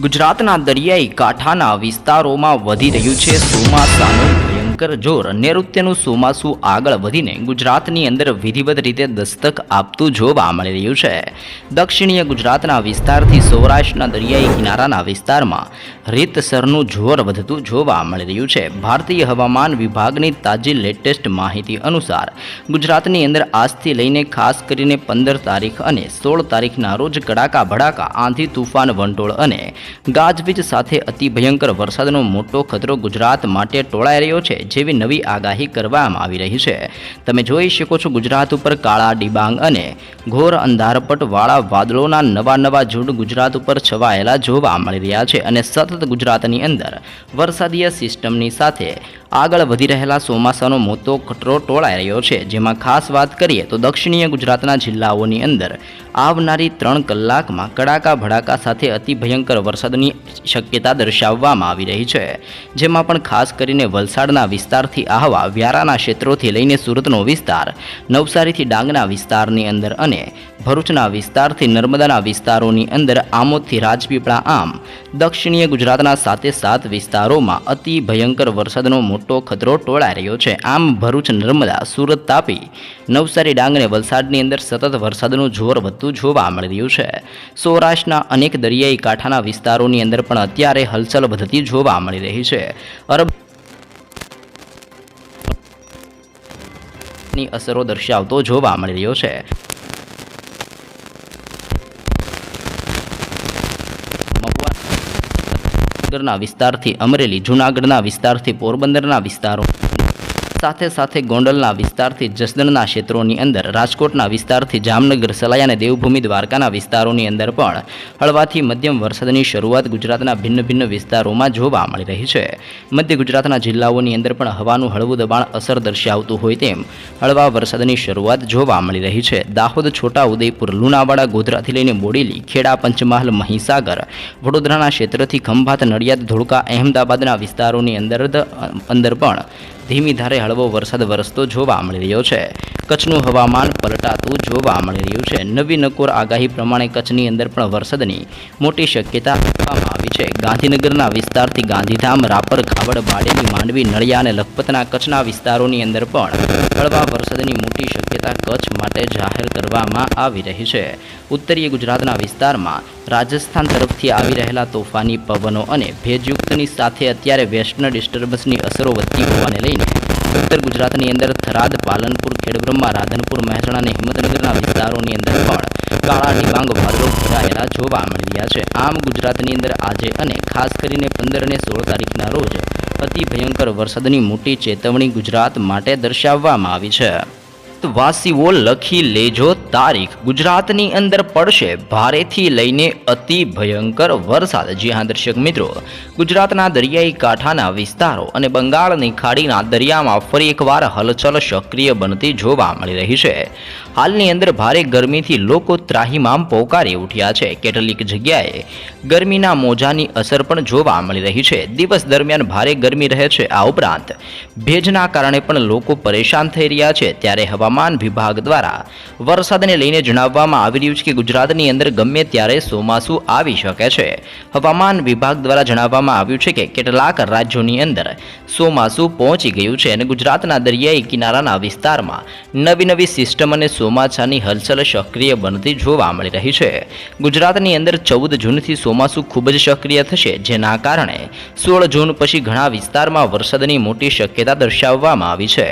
ગુજરાતના દરિયાઈ કાંઠાના વિસ્તારોમાં વધી રહ્યું છે ચોમાસાનું ભયંકર જોર. નૈઋત્યનું ચોમાસું આગળ વધીને ગુજરાતની અંદર વિધિવત રીતે દસ્તક આપતું જોવા મળી રહ્યું છે. દક્ષિણીય ગુજરાતના વિસ્તારથી સૌરાષ્ટ્રના દરિયાઈ કિનારાના વિસ્તારમાં રીતસરનું જોર વધતું જોવા મળી રહ્યું છે. ભારતીય હવામાન વિભાગની તાજી લેટેસ્ટ માહિતી અનુસાર, ગુજરાતની અંદર આજથી લઈને ખાસ કરીને પંદર તારીખ અને સોળ તારીખના રોજ કડાકા ભડાકા, આંધી તુફાન વંટોળ અને ગાજવીજ સાથે અતિ ભયંકર વરસાદનો મોટો ખતરો ગુજરાત માટે ટોળાઈ રહ્યો છે. જેવી નવી આગાહી કરવામાં આવી રહી છે. તમે જોઈ શકો છો ગુજરાત ઉપર કાળા ડિબાંગ અને ઘોર અંધારપટ વાળા વાદળોના નવા નવા ઝુંડ ગુજરાત ઉપર છવાયેલા જોવા મળી રહ્યા છે અને સતત ગુજરાતની અંદર વરસાદીય સિસ્ટમની સાથે આગળ વધી રહેલા ચોમાસાનો મોટો ખતરો ટોળાઈ રહ્યો છે. જેમાં ખાસ વાત કરીએ તો દક્ષિણીય ગુજરાતના જિલ્લાઓની અંદર આવનારી ત્રણ કલાકમાં કડાકા ભડાકા સાથે અતિ ભયંકર વરસાદની શક્યતા દર્શાવવામાં આવી રહી છે. જેમાં પણ ખાસ કરીને વલસાડના વિસ્તારથી આહવા વ્યારાના ક્ષેત્રોથી લઈને સુરતનો વિસ્તાર, નવસારીથી ડાંગના વિસ્તારની અંદર અને ભરૂચના વિસ્તારથી નર્મદાના વિસ્તારોની અંદર આમોદથી રાજપીપળા આમ, દક્ષિણીય ગુજરાતના સાતે સાત વિસ્તારોમાં અતિ ભયંકર વરસાદનો મોટો ખતરો ટોળાઈ રહ્યો છે. આમ ભરૂચ, નર્મદા, સુરત તાપી, નવસારી, ડાંગ અને વલસાડની અંદર સતત વરસાદનું જોર વધતું જોવા મળી રહ્યું છે. સૌરાષ્ટ્રના અનેક દરિયાઈ કાંઠાના વિસ્તારોની અંદર પણ અત્યારે હલચલ વધતી જોવા મળી રહી છે. અરબની અસરો દર્શાવતો જોવા મળી રહ્યો છે. વિસ્તારથી અમરેલી, જૂનાગઢના વિસ્તારથી પોરબંદરના વિસ્તારો સાથે સાથે ગોંડલના વિસ્તારથી જસદણના ક્ષેત્રોની અંદર, રાજકોટના વિસ્તારથી જામનગર, સલાઈ અને દેવભૂમિ દ્વારકાના વિસ્તારોની અંદર પણ હળવાથી મધ્યમ વરસાદની શરૂઆત ગુજરાતના ભિન્ન ભિન્ન વિસ્તારોમાં જોવા મળી રહી છે. મધ્ય ગુજરાતના જિલ્લાઓની અંદર પણ હવાનું હળવું દબાણ અસર દર્શાવતું હોય તેમ હળવા વરસાદની શરૂઆત જોવા મળી રહી છે. દાહોદ, છોટા ઉદયપુર, લુણાવાડા, ગોધરાથી લઈને બોડેલી, ખેડા, પંચમહાલ, મહીસાગર, વડોદરાના ક્ષેત્રથી ખંભાત, નડિયાદ, ધોળકા, અહેમદાબાદના વિસ્તારોની અંદર અંદર પણ ધીમી ધારે હળવો વરસાદ વરસતો જોવા મળી રહ્યો છે. કચ્છનું હવામાન પલટાતું જોવા મળી રહ્યું છે. નવી નકોર આગાહી પ્રમાણે કચ્છની અંદર પણ વરસાદની મોટી શક્યતા આપવામાં આવી છે. ગાંધીનગરના વિસ્તારથી ગાંધીધામ, રાપર, ખાવડ, બાડેલી, માંડવી, નળિયા અને લખપતના કચ્છના વિસ્તારોની અંદર પણ હળવા વરસાદની મોટી શક્યતા કચ્છ માટે જાહેર કરવામાં આવી રહી છે. ઉત્તરીય ગુજરાતના વિસ્તારમાં રાજસ્થાન તરફથી આવી રહેલા તોફાની પવનો અને ભેજયુક્તની સાથે અત્યારે વેસ્ટર્ન ડિસ્ટર્બન્સની અસરો વધતી હોવાને લઈને ઉત્તર ગુજરાતની અંદર થરાદ, પાલનપુર, ખેડબ્રહ્મા, રાધનપુર, મહેસાણા અને હિંમતનગરના વિસ્તારોની અંદર પણ કાળા ડિબાંગ વાદળો ઘેરાયેલા જોવા મળી રહ્યા છે. આમ ગુજરાતની અંદર આજે અને ખાસ કરીને પંદર અને સોળ તારીખના રોજ અતિ ભયંકર વરસાદની મોટી ચેતવણી ગુજરાત માટે દર્શાવવામાં આવી છે. વાસીઓ લખી લેજો તારીખ. ગુજરાતની અંદર પડશે ભારેથી લઈને અતિ ભયંકર વરસાદ. જી હા, દર્શક મિત્રો, ગુજરાતના દરિયાઈ કાંઠાના વિસ્તારો અને બંગાળની ખાડીના દરિયામાં ફરી એકવાર હલચલ સક્રિય બનતી જોવા મળી રહી છે. હાલની અંદર ભારે ગરમીથી લોકો ત્રાહીમામ પોકારી ઉઠ્યા છે. કેટલીક જગ્યાએ ગરમીના મોજાની અસર પણ જોવા મળી રહી છે. દિવસ દરમિયાન ભારે ગરમી રહે છે. આ ઉપરાંત ભેજના કારણે પણ લોકો પરેશાન થઈ રહ્યા છે. ત્યારે હવામાન વિભાગ દ્વારા. વરસાદને લઈને જણાવવામાં આવી રહ્યું છે કે ગુજરાતની અંદર ગમે ત્યારે ચોમાસું આવી શકે છે. હવામાન વિભાગ દ્વારા જણાવવામાં આવ્યું છે કે કેટલાક રાજ્યોની અંદર ચોમાસું પહોંચી ગયું છે અને ગુજરાતના દરિયાઈ કિનારાના વિસ્તારમાં નવી નવી સિસ્ટમ અને ચોમાસાની હલચલ સક્રિય બનતી જોવા મળી રહી છે. ગુજરાતની અંદર ચૌદ જૂનથી ચોમાસું ખૂબ જ સક્રિય થશે, જેના કારણે સોળ જૂન પછી ઘણા વિસ્તારમાં વરસાદની મોટી શક્યતા દર્શાવવામાં આવી છે.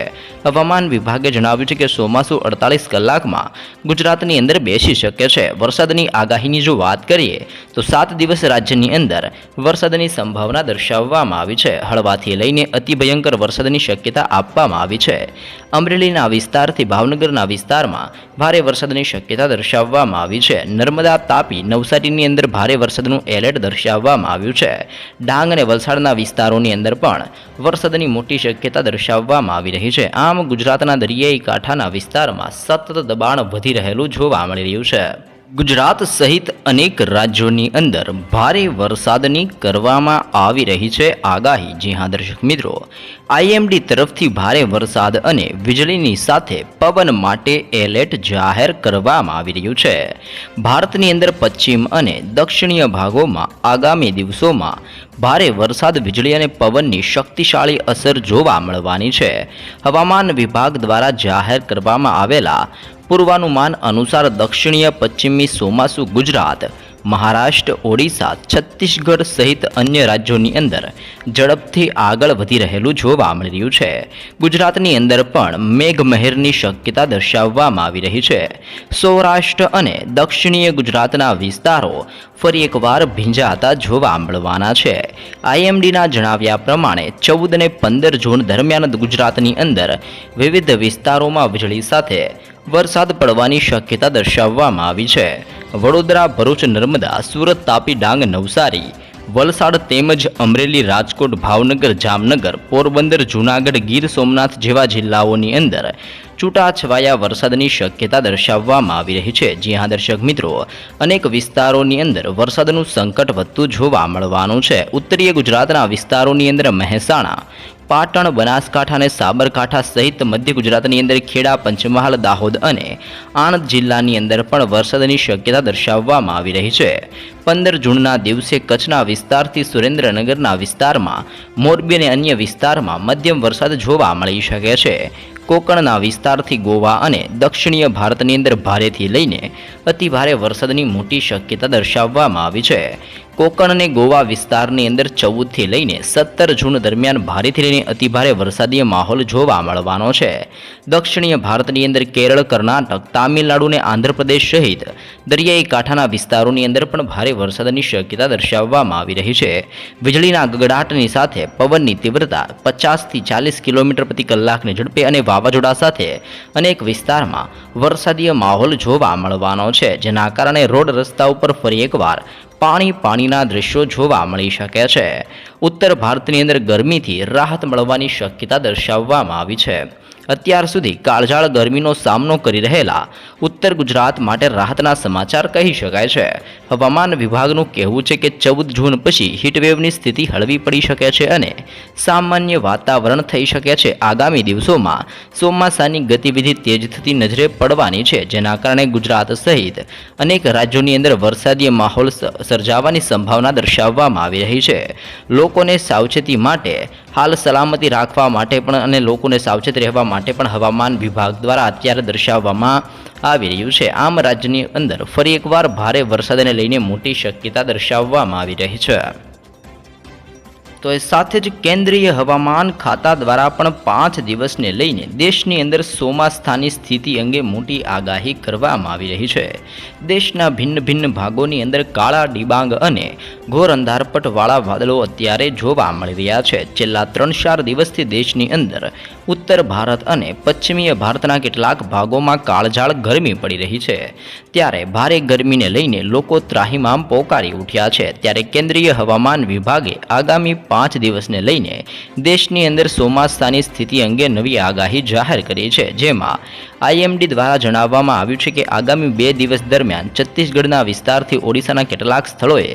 હવામાન વિભાગે જણાવ્યું છે કે ચોમાસું અડતાલીસ કલાકમાં ગુજરાતની અંદર બેસી શકે છે. વરસાદની આગાહીની જો વાત કરીએ, તો સાત દિવસ રાજ્યની અંદર વરસાદની સંભાવના દર્શાવવામાં આવી છે. હળવાથી લઈને અતિ ભયંકર વરસાદની શક્યતા આપવામાં આવી છે. અમરેલીના વિસ્તારથી ભાવનગરના વિસ્તારમાં ભારે વરસાદની શક્યતા દર્શાવવામાં આવી છે. નર્મદા તાપી નવસારીની અંદર ભારે વરસાદનું એલર્ટ દર્શાવવામાં આવ્યું છે. ડાંગ અને વલસાડના વિસ્તારોની અંદર પણ વરસાદની મોટી શક્યતા દર્શાવવામાં આવી રહી છે. આમ ગુજરાતના દરિયાઈ કાંઠાના વિસ્તારમાં સતત દબાણ વધી રહેલું જોવા મળી રહ્યું છે. ગુજરાત સહિત અનેક રાજ્યોની અંદર ભારે વરસાદની કરવામાં આવી રહી છે આગાહી. જી હા, દર્શક મિત્રો. આઈએમડી તરફથી ભારે વરસાદ અને વીજળીની સાથે પવન માટે એલર્ટ જાહેર કરવામાં આવી રહ્યું છે. ભારતની અંદર પશ્ચિમ અને દક્ષિણીય ભાગોમાં આગામી દિવસોમાં ભારે વરસાદ, વીજળી અને પવનની શક્તિશાળી અસર જોવા મળવાની છે. હવામાન વિભાગ દ્વારા જાહેર કરવામાં આવેલા પૂર્વાનુમાન અનુસાર દક્ષિણીય, પશ્ચિમી ચોમાસુ ગુજરાત મહારાષ્ટ્ર, ઓડિશા, છત્તીસગઢ સહિત અન્ય રાજ્યોની અંદર ઝડપથી આગળ વધી રહેલું જોવા મળી રહ્યું છે. ગુજરાતની અંદર પણ મેઘમહેરની શક્યતા દર્શાવવામાં આવી રહી છે. સૌરાષ્ટ્ર અને દક્ષિણીય ગુજરાતના વિસ્તારો ફરી એકવાર ભીંજાતા જોવા મળવાના છે. આઈએમડીના જણાવ્યા પ્રમાણે ચૌદ અને પંદર જૂન દરમિયાન ગુજરાતની અંદર વિવિધ વિસ્તારોમાં વીજળી સાથે વરસાદ પડવાની શક્યતા દર્શાવવામાં આવી છે. વડોદરા, ભરૂચ, નર્મદા, સુરત, તાપી, ડાંગ, નવસારી, વલસાડ તેમજ અમરેલી, રાજકોટ, ભાવનગર, જામનગર, પોરબંદર, જૂનાગઢ, ગીર સોમનાથ જેવા જિલ્લાઓની અંદર છૂટાછવાયા વરસાદની શક્યતા દર્શાવવામાં આવી રહી છે. જી હા, દર્શક મિત્રો, અનેક વિસ્તારોની અંદર વરસાદનું સંકટ વધતું જોવા મળવાનું છે. ઉત્તરીય ગુજરાતના વિસ્તારોની અંદર મહેસાણા પાટણ, બનાસકાંઠા અને સાબરકાંઠા સહિત મધ્ય ગુજરાતની અંદર ખેડા, પંચમહાલ, દાહોદ અને આણંદ જિલ્લાની અંદર પણ વરસાદની શક્યતા દર્શાવવામાં આવી રહી છે. પંદર જૂનના દિવસે કચ્છના વિસ્તારથી સુરેન્દ્રનગરના વિસ્તારમાં, મોરબી અને અન્ય વિસ્તારમાં મધ્યમ વરસાદ જોવા મળી શકે છે. કોકણના વિસ્તારથી ગોવા અને દક્ષિણીય ભારતની અંદર ભારેથી લઈને અતિભારે વરસાદની મોટી શક્યતા દર્શાવવામાં આવી છે. કોકણ અને ગોવા વિસ્તારની અંદર ચૌદથી લઈને સત્તર જૂન દરમિયાન ભારેથી લઈને અતિભારે વરસાદીય માહોલ જોવા મળવાનો છે. દક્ષિણીય ભારતની અંદર કેરળ, કર્ણાટક, તામિલનાડુ અને આંધ્રપ્રદેશ સહિત દરિયાઈ કાંઠાના વિસ્તારોની અંદર પણ ભારે વરસાદની શક્યતા દર્શાવવામાં આવી રહી છે. વીજળીના ગગડાટની સાથે પવનની તીવ્રતા પચાસથી ચાલીસ કિલોમીટર પ્રતિ કલાકની ઝડપે અને વાવાઝોડા સાથે અનેક વિસ્તારમાં વરસાદીય માહોલ જોવા મળવાનો છે, જેના કારણે રોડ રસ્તા ઉપર ફરી એકવાર પાણી પાણીના દ્રશ્યો જોવા મળી શકે છે. ઉત્તર ભારતની અંદર ગરમીથી રાહત મળવાની શક્યતા દર્શાવવામાં આવી છે. અત્યાર સુધી કાળઝાળ ગરમીનો સામનો કરી રહેલા ઉત્તર ગુજરાત માટે રાહતના સમાચાર કહી શકાય છે. હવામાન વિભાગનું કહેવું છે કે ચૌદ જૂન પછી હીટવેવની સ્થિતિ હળવી પડી શકે છે અને સામાન્ય વાતાવરણ થઈ શકે છે. આગામી દિવસોમાં ચોમાસાની ગતિવિધિ તેજ થતી નજરે પડવાની છે, જેના કારણે ગુજરાત સહિત અનેક રાજ્યોની અંદર વરસાદી માહોલ સર્જાવાની સંભાવના દર્શાવવામાં આવી રહી છે. લોકોને સાવચેતી માટે હાલ સલામતી રાખવા માટે પણ અને લોકોને સાવચેત રહેવા માટે પણ હવામાન વિભાગ દ્વારા અત્યારે દર્શાવવામાં આવી રહ્યું છે. આમ રાજ્યની અંદર ફરી એકવાર ભારે વરસાદને લઈને મોટી શક્યતા દર્શાવવામાં આવી રહી છે. તો એ સાથે જ કેન્દ્રીય હવામાન ખાતા દ્વારા પણ પાંચ દિવસને લઈને દેશની અંદર સોમાસ્થાની સ્થિતિ અંગે મોટી આગાહી કરવામાં આવી રહી છે. દેશના ભિન્ન ભિન્ન ભાગોની અંદર કાળા ડિબાંગ અને ઘોર અંધારપટવાળા વાદળો અત્યારે જોવા મળી રહ્યા છે. છેલ્લા ત્રણ ચાર દિવસથી દેશની અંદર ઉત્તર ભારત અને પશ્ચિમીય ભારતના કેટલાક ભાગોમાં કાળઝાળ ગરમી પડી રહી છે. ત્યારે ભારે ગરમીને લઈને લોકો ત્રાહિમામ પોકારી ઉઠ્યા છે. ત્યારે કેન્દ્રીય હવામાન વિભાગે આગામી પાંચ દિવસને લઈને દેશની અંદર ચોમાસાની સ્થિતિ અંગે નવી આગાહી જાહેર કરી છે જેમાં આઈએમડી દ્વારા જણાવવામાં આવ્યું છે કે આગામી બે દિવસ દરમિયાન છત્તીસગઢના વિસ્તારથી ઓડિશાના કેટલાક સ્થળોએ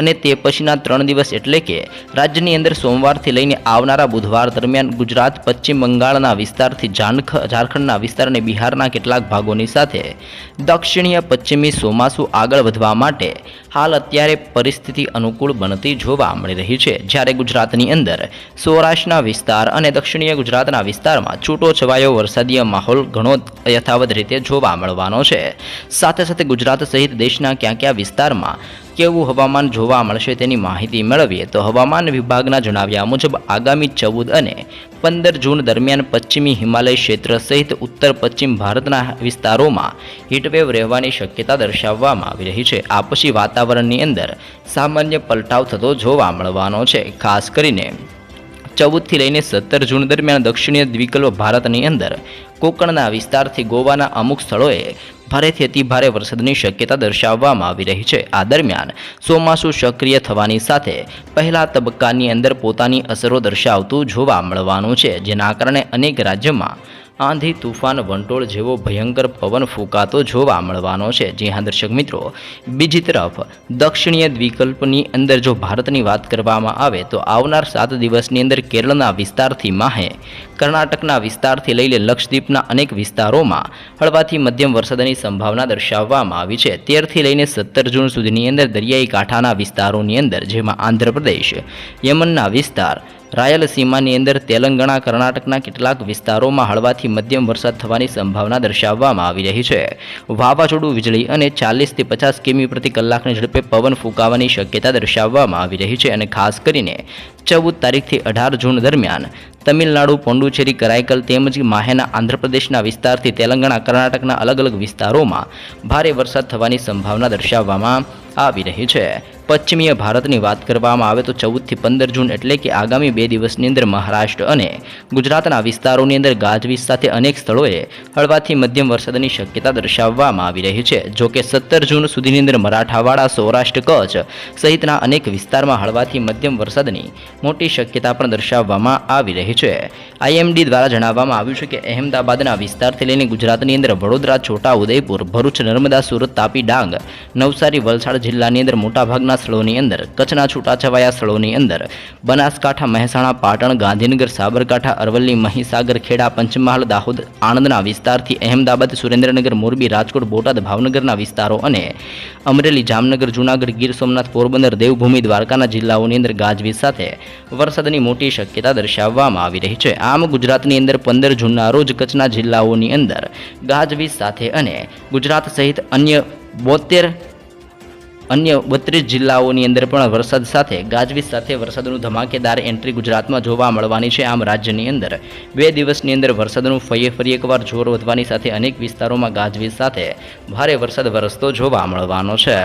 અને તે પછીના ત્રણ દિવસ એટલે કે રાજ્યની અંદર સોમવારથી લઈને આવનારા બુધવાર દરમિયાન ગુજરાત, પશ્ચિમ બંગાળના વિસ્તારથી ઝારખ ઝારખંડના વિસ્તાર અને બિહારના કેટલાક ભાગોની સાથે દક્ષિણીય, પશ્ચિમી ચોમાસું આગળ વધવા માટે હાલ અત્યારે પરિસ્થિતિ અનુકૂળ બનતી જોવા મળી રહી છે. જ્યારે ગુજરાતની અંદર સૌરાષ્ટ્રના વિસ્તાર અને દક્ષિણીય ગુજરાતના વિસ્તારમાં છૂટો છવાયો વરસાદીય માહોલ ઘણો યથાવત રીતે જોવા મળવાનો છે. સાથે સાથે ગુજરાત સહિત દેશના ક્યાં ક્યાં વિસ્તારમાં કેવું હવામાન જોવા મળશે તેની માહિતી મેળવીએ તો હવામાન વિભાગના જણાવ્યા મુજબ આગામી ચૌદ અને પંદર જૂન દરમિયાન પશ્ચિમી હિમાલય ક્ષેત્ર સહિત ઉત્તર પશ્ચિમ ભારતના વિસ્તારોમાં હીટવેવ રહેવાની શક્યતા દર્શાવવામાં આવી રહી છે. આ પછી વાતાવરણની અંદર સામાન્ય પલટાવ થતો જોવા મળવાનો છે. ખાસ કરીને ચૌદથી લઈને સત્તર જૂન દરમિયાન દક્ષિણીય દ્વિકલ્પ ભારતની અંદર. કોકણના વિસ્તારથી ગોવાના અમુક સ્થળોએ ભારેથી અતિ ભારે વરસાદની શક્યતા દર્શાવવામાં આવી રહી છે. આ દરમિયાન ચોમાસું સક્રિય થવાની સાથે પહેલા તબક્કાની અંદર પોતાની અસરો દર્શાવતું જોવા મળવાનું છે, જેના કારણે અનેક રાજ્યોમાં આંધી તુફાન વંટોળ જેવો ભયંકર પવન ફૂંકાતો જોવા મળવાનો છે. જી હા, દર્શક મિત્રો, બીજી તરફ દક્ષિણીય દ્વિકલ્પની અંદર જો ભારતની વાત કરવામાં આવે તો આવનાર સાત દિવસની અંદર કેરળના વિસ્તારથી માહે કર્ણાટકના વિસ્તારથી લઈને લક્ષદ્વીપના અનેક વિસ્તારોમાં હળવાથી મધ્યમ વરસાદની સંભાવના દર્શાવવામાં આવી છે. તેરથી લઈને સત્તર જૂન સુધીની અંદર દરિયાઈ કાંઠાના વિસ્તારોની અંદર, જેમાં આંધ્રપ્રદેશ, યમનના વિસ્તાર રાયલસીમાની અંદર, તેલંગાણા, કર્ણાટકના કેટલાક વિસ્તારોમાં હળવાથી મધ્યમ વરસાદ થવાની સંભાવના દર્શાવવામાં આવી રહી છે. વાવાઝોડું વીજળી અને ચાલીસથી પચાસ કિમી પ્રતિ કલાકની ઝડપે પવન ફૂંકાવાની શક્યતા દર્શાવવામાં આવી રહી છે અને ખાસ કરીને ચૌદ તારીખથી અઢાર જૂન દરમિયાન તમિલનાડુ પોંડુચેરી કરાઈકલ તેમજ માહેના આંધ્રપ્રદેશના વિસ્તારથી તેલંગાણા, કર્ણાટકના અલગ અલગ વિસ્તારોમાં ભારે વરસાદ થવાની સંભાવના દર્શાવવામાં આવી રહી છે. પશ્ચિમીય ભારતની વાત કરવામાં આવે તો ચૌદથી પંદર જૂન એટલે કે આગામી બે દિવસની અંદર મહારાષ્ટ્ર અને ગુજરાતના વિસ્તારોની અંદર ગાજવીજ સાથે અનેક સ્થળોએ હળવાથી મધ્યમ વરસાદની શક્યતા દર્શાવવામાં આવી રહી છે. જો કે સત્તર જૂન સુધીની અંદર મરાઠાવાડા, સૌરાષ્ટ્ર, કચ્છ સહિતના અનેક વિસ્તારમાં હળવાથી મધ્યમ વરસાદની મોટી શક્યતા પણ દર્શાવવામાં આવી રહી છે. આઈએમડી દ્વારા જણાવવામાં આવ્યું છે કે અહેમદાબાદના વિસ્તારથી લઈને ગુજરાતની અંદર વડોદરા છોટા ઉદયપુર ભરૂચ, નર્મદા, સુરત, તાપી, ડાંગ, નવસારી, વલસાડ જિલ્લાની અંદર મોટાભાગના સ્થળોની અંદર, કચ્છના છૂટાછવાયા સ્થળોની અંદર, બનાસકાંઠા, મહેસાણા, પાટણ, ગાંધીનગર, સાબરકાંઠા, અરવલ્લી, મહીસાગર, ખેડા, પંચમહાલ, દાહોદ આણંદના વિસ્તારથી અહેમદાબાદ, સુરેન્દ્રનગર, મોરબી, રાજકોટ, બોટાદ, ભાવનગરના વિસ્તારો અને અમરેલી, જામનગર, જૂનાગઢ, ગીર સોમનાથ, પોરબંદર, દેવભૂમિ, દ્વારકાના જિલ્લાઓની અંદર ગાજવીજ સાથે વરસાદની મોટી શક્યતા દર્શાવવામાં આવી રહી છે. આમ ગુજરાતની અંદર પંદર જૂનના રોજ કચ્છના જિલ્લાઓની અંદર ગાજવીજ સાથે અને ગુજરાત સહિત અન્ય બોતેર અન્ય બત્રીસ જિલ્લાઓની અંદર પણ વરસાદ સાથે, ગાજવીજ સાથે વરસાદનું ધમાકેદાર એન્ટ્રી ગુજરાતમાં જોવા મળવાની છે. આમ રાજ્યની અંદર બે દિવસની અંદર વરસાદનું ફરીએ ફરી એકવાર જોર વધવાની સાથે અનેક વિસ્તારોમાં ગાજવીજ સાથે ભારે વરસાદ વરસતો જોવા મળવાનો છે.